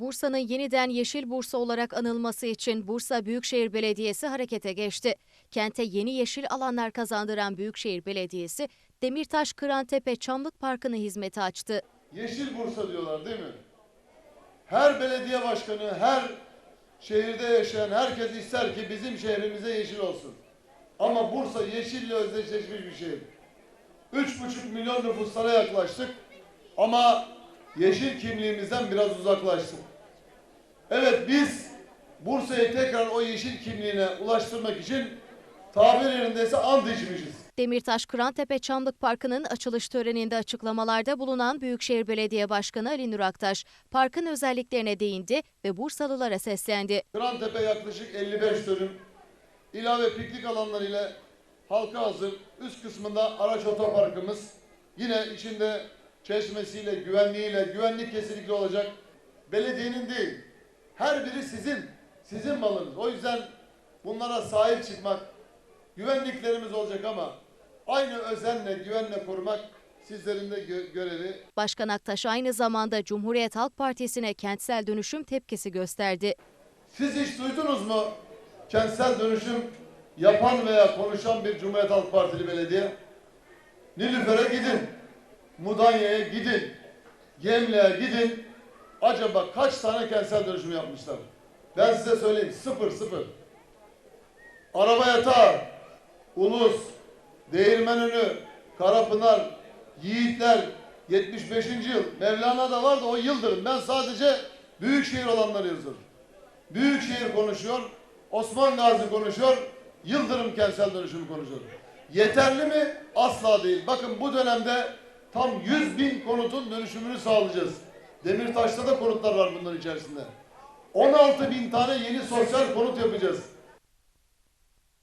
Bursa'nın yeniden Yeşil Bursa olarak anılması için Bursa Büyükşehir Belediyesi harekete geçti. Kente yeni yeşil alanlar kazandıran Büyükşehir Belediyesi, Demirtaş Kırantepe Çamlık Parkı'nı hizmete açtı. Yeşil Bursa diyorlar değil mi? Her belediye başkanı, her şehirde yaşayan herkes ister ki bizim şehrimize yeşil olsun. Ama Bursa yeşille özdeşleşmiş bir şehir. Üç buçuk milyon nüfuslara yaklaştık ama yeşil kimliğimizden biraz uzaklaştık. Evet biz Bursa'yı tekrar o yeşil kimliğine ulaştırmak için tabir yerindeyse ant içmişiz. Demirtaş Kırantepe Çamlık Parkı'nın açılış töreninde açıklamalarda bulunan Büyükşehir Belediye Başkanı Ali Nur Aktaş, parkın özelliklerine değindi ve Bursalılara seslendi. Kırantepe yaklaşık 55 dönüm. İlave piknik alanları ile halka hazır. Üst kısmında araç otoparkımız. Yine içinde çeşmesiyle, güvenliğiyle, güvenlik kesinlikle olacak. Belediyenin değil. Her biri sizin. Sizin malınız. O yüzden bunlara sahip çıkmak, güvenliklerimiz olacak ama aynı özenle, güvenle korumak sizlerin de gö- görevi. Başkan Aktaş aynı zamanda Cumhuriyet Halk Partisi'ne kentsel dönüşüm tepkisi gösterdi. Siz hiç duydunuz mu kentsel dönüşüm yapan veya konuşan bir Cumhuriyet Halk Partili belediye? Nilüfer'e gidin, Mudanya'ya gidin, Gemle'ye gidin. Acaba kaç tane kentsel dönüşüm yapmışlar? Ben size söyleyeyim, sıfır sıfır. Araba yatağı, Ulus, Değirmenönü, Karapınar, Yiğitler, 75. yıl. Mevlana da var o Yıldırım. Ben sadece büyükşehir olanları yazıyorum. Büyükşehir konuşuyor, Osman Gazi konuşuyor, Yıldırım kentsel dönüşümü konuşuyor. Yeterli mi? Asla değil. Bakın bu dönemde tam 100 bin konutun dönüşümünü sağlayacağız. Demirtaş'ta da konutlar var bunların içerisinde. 16 bin tane yeni sosyal konut yapacağız.